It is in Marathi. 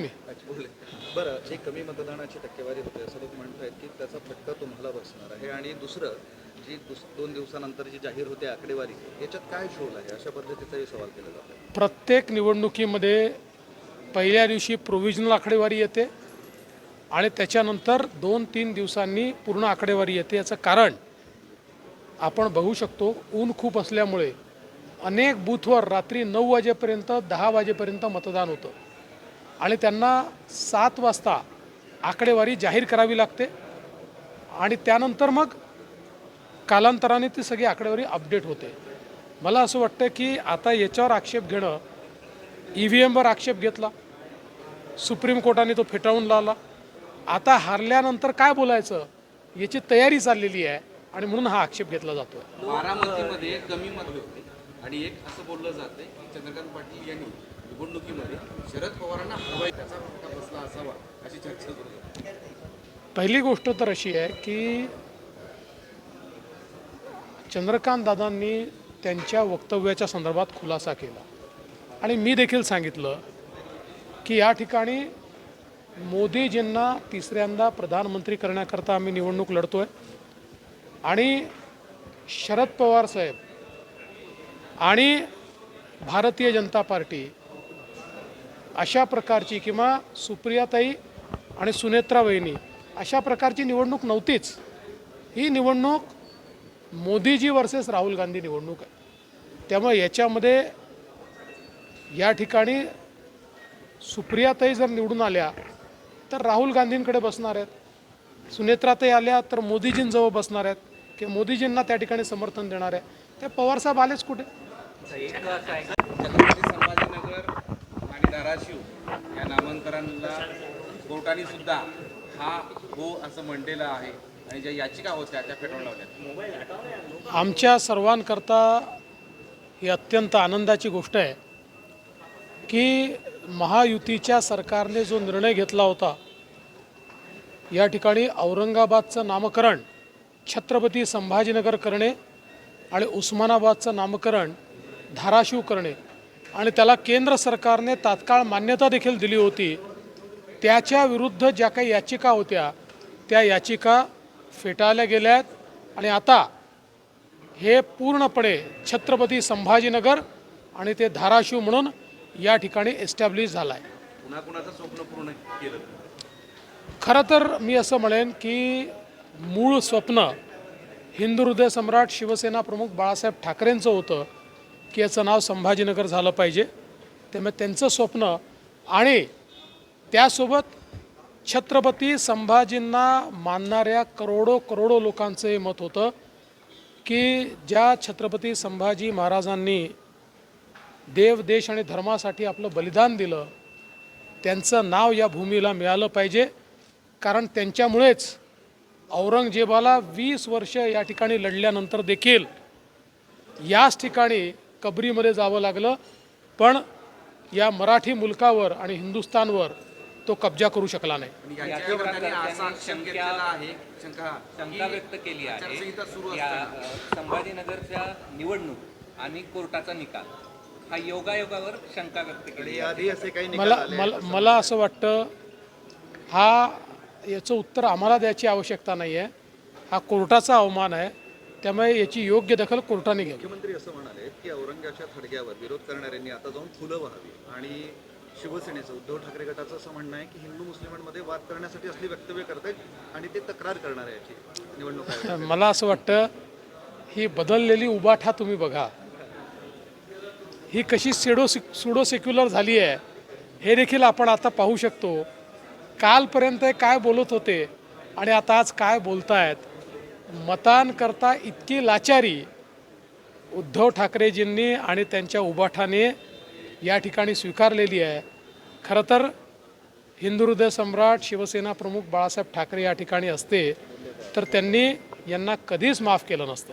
बरं जी कमी मतदानाची टक्केवारी होते असं लोक म्हणतायत की त्याचा फटका तुम्हाला बसणार आहे. आणि दुसरं जी दोन दिवसानंतर जी जाहीर होते आकडेवारी याच्यात काय शोध आहे? अशा पद्धतीचाही सवाल केला जातो. प्रत्येक निवडणुकीमध्ये पहिल्या दिवशी प्रोव्हिजनल आकडेवारी येते आणि त्याच्यानंतर दोन तीन दिवसांनी पूर्ण आकडेवारी येते. याचं कारण आपण बघू शकतो ऊन खूप असल्यामुळे अनेक बूथवर रात्री नऊ वाजेपर्यंत दहा वाजेपर्यंत मतदान होतं. आणि त्यांना सात वाजता आकडेवारी जाहीर करावी लागते. आणि त्यानंतर मग कालांतराने ती सगळी आकडेवारी अपडेट होते. मला असं वाटतं की आता याच्यावर आक्षेप घेणं ई व्ही एमवर आक्षेप घेतला सुप्रीम कोर्टाने तो फेटाळून लावला. आता हारल्यानंतर काय बोलायचं याची तयारी चाललेली आहे आणि म्हणून हा आक्षेप घेतला जातो बारामतीमध्ये कमी मत होते. आणि एक असं बोललं जाते की चंद्रकांत पाटील यांनी निवडणुकीमध्ये शरद पवारांना हवाई त्याचा बसला असावा अशी चर्चा सुरू पहिली गोष्ट तर अशी आहे की चंद्रकांत दादांनी त्यांच्या वक्तव्याच्या संदर्भात खुलासा केला. आणि मी देखील सांगितलं की या ठिकाणी मोदीजींना तिसऱ्यांदा प्रधानमंत्री करण्याकरता आम्ही निवडणूक लढतो आहे आणि शरद पवार साहेब आणि भारतीय जनता पार्टी अशा प्रकारची किंवा सुप्रियाताई आणि सुनेत्रा वहिनी अशा प्रकारची निवडणूक नव्हतीच. ही निवडणूक मोदीजी वर्सेस राहुल गांधी निवडणूक आहे. त्यामुळे याच्यामध्ये या ठिकाणी सुप्रियाताई जर निवडून आल्या तर राहुल गांधींकडे बसणार आहेत. सुनेत्राताई आल्या तर मोदीजींजवळ बसणार आहेत. किंवा मोदीजींना त्या ठिकाणी समर्थन देणार आहे. ते पवारसाहेब आलेच कुठे? सदाशिव या नामांतरांना कोर्टाने सुद्धा हा हो असं म्हणलेलं आहे. आणि ज्या याचिका होत्या त्या फेटाळून लावल्या. आमच्या सर्वांकरता ही अत्यंत आनंदाची गोष्ट आहे की महायुतीच्या सरकारने जो निर्णय घेतला होता या ठिकाणी औरंगाबादचं नामकरण छत्रपती संभाजीनगर करणे आणि उस्मानाबादचं नामकरण धाराशिव करणे आणि त्याला केंद्र सरकारने तात्काळ मान्यता देखील दिली होती. त्याच्या विरुद्ध ज्या काही याचिका होत्या त्या याचिका फेटाळल्या गेल्या आहेत आणि आता हे पूर्णपणे छत्रपती संभाजीनगर आणि ते धाराशिव म्हणून या ठिकाणी एस्टॅब्लिश झालं आहे पुन्हा कुणाचं स्वप्न पूर्ण केलं. खरं तर मी असं म्हणेन की मूळ स्वप्न हिंदू हृदय सम्राट शिवसेना प्रमुख बाळासाहेब ठाकरेंचं होतं. की याचं नाव संभाजीनगर झालं पाहिजे. त्यामुळे त्यांचं स्वप्न आणि त्यासोबत छत्रपती संभाजींना मानणाऱ्या करोडो करोडो लोकांचं हे मत होतं की ज्या छत्रपती संभाजी महाराजांनी देव देश आणि धर्मासाठी आपलं बलिदान दिलं त्यांचं नाव या भूमीला मिळालं पाहिजे. कारण त्यांच्यामुळेच औरंगजेबाला वीस वर्ष या ठिकाणी लढल्यानंतर देखील याच ठिकाणी कबरीमध्ये जावं लागलं. पण या मराठी मुलकावर आणि हिंदुस्थानवर तो कब्जा करू शकला नाही. शंका शंका व्यक्त केली आहे. संभाजीनगरच्या निवडणूक आणि कोर्टाचा निकाल. हा योगायोगावर शंका व्यक्त केली मला मला असं वाटतं हा याचं उत्तर आम्हाला द्यायची आवश्यकता नाही आहे हा कोर्टाचा अवमान आहे. त्यामुळे याची योग्य दखल कोर्टाने घ्यावी. मुख्यमंत्री असं म्हणाले की औरंगाच्या थडग्यावर विरोध करणाऱ्यांनी आता जाऊन फुलं व्हावी. आणि शिवसेनेचं उद्धव ठाकरे गटाचं असं म्हणणं आहे की हिंदू मुस्लिमांमध्ये वाद करण्यासाठी असली वक्तव्य करतायत आणि ते तक्रार करणार आहे याची निवडणूक मला असं वाटतं ही बदललेली उबाठा तुम्ही बघा. ही कशी सेडो सुडो सेक्युलर झाली आहे हे देखील आपण आता पाहू शकतो. कालपर्यंत काय बोलत होते आणि आता आज काय बोलतायत मतांकरता इतकी लाचारी उद्धव ठाकरेजींनी आणि त्यांच्या उबाठाने या ठिकाणी स्वीकारलेली आहे. खरं तर हिंदू हृदय सम्राट शिवसेना प्रमुख बाळासाहेब ठाकरे या ठिकाणी असते तर त्यांनी यांना कधीच माफ केलं नसतं.